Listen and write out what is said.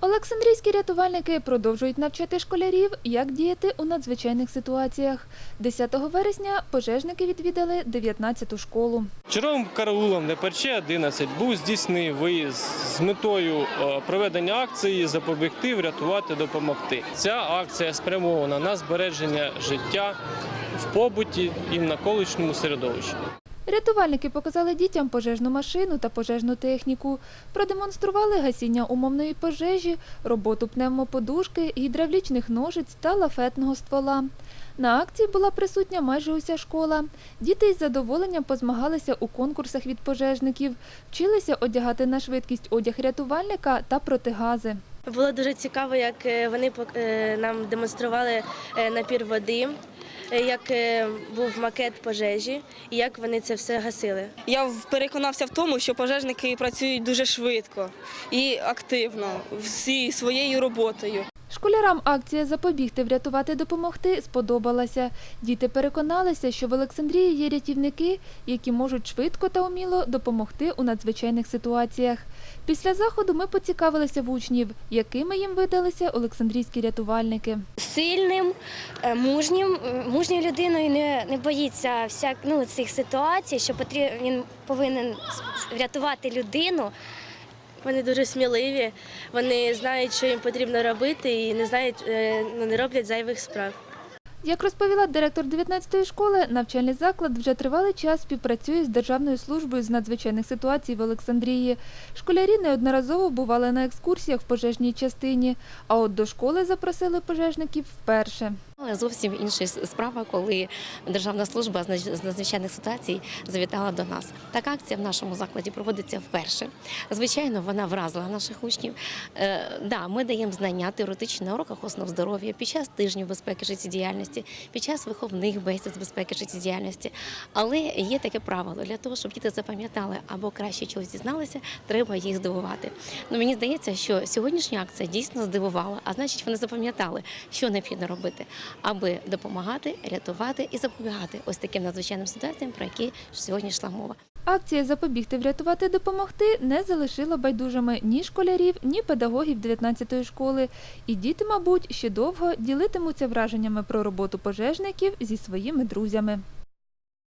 Олександрійські рятувальники продовжують навчати школярів, як діяти у надзвичайних ситуаціях. 10 вересня пожежники відвідали 19-ту школу. Черговим караулом ДПРЧ 11 був здійснений виїзд з метою е, проведення акції запобігти, врятувати, допомогти. Ця акція спрямована на збереження життя в побуті і в навколишньому середовищі. Рятувальники показали дітям пожежну машину та пожежну техніку, продемонстрували гасіння умовної пожежі, роботу пневмоподушки, гідравлічних ножиць та лафетного ствола. На акції була присутня майже уся школа. Діти із задоволенням позмагалися у конкурсах від пожежників, вчилися одягати на швидкість одяг рятувальника та протигази. Було дуже цікаво, як е, вони е, нам демонстрували е, напір води, як е, був макет пожежі і як вони це все гасили. Я переконався в тому, що пожежники працюють дуже швидко і активно всі своєю роботою. Школярам акція Запобігти, врятувати, допомогти сподобалася. Діти переконалися, що в Олександрії є рятівники, які можуть швидко та уміло допомогти у надзвичайних ситуаціях. Після заходу ми поцікавилися в учнів, якими їм видалися олександрійські рятувальники. сильним, е, мужнім, мужньою людиною не, не боїться всяк, ну, цих ситуацій, що потрібно, він повинен врятувати людину. Вони дуже сміливі, вони знають, що їм потрібно робити, і не знають, е, ну, не роблять зайвих справ. Як розповіла директор 19-ї школи, навчальний заклад вже тривалий час співпрацює з Державною службою з надзвичайних ситуацій в Олександрії. Школярі неодноразово бували на екскурсіях в пожежній частині, а от до школи запросили пожежників вперше. Але зовсім інша справа, коли Державна служба з надзвичайних ситуацій завітала до нас. Така акція в нашому закладі проводиться вперше. Звичайно, вона вразила наших учнів. Е, да, ми даємо знання теоретичні на уроках основ здоров'я під час тижнів безпеки життєдіяльності, під час виховних бесід з безпеки життєдіяльності. Але є таке правило для того, щоб діти запам'ятали або краще чогось дізналися, треба їх здивувати. Ну мені здається, що сьогоднішня акція дійсно здивувала, а значить, вони запам'ятали, що необхідно робити, аби допомагати, рятувати і запобігати ось таким надзвичайним ситуаціям, про які сьогодні йшла мова. Акція Запобігти, врятувати, допомогти не залишила байдужими ні школярів, ні педагогів 19-ї школи. І діти, мабуть, ще довго ділитимуться враженнями про роботу пожежників зі своїми друзями.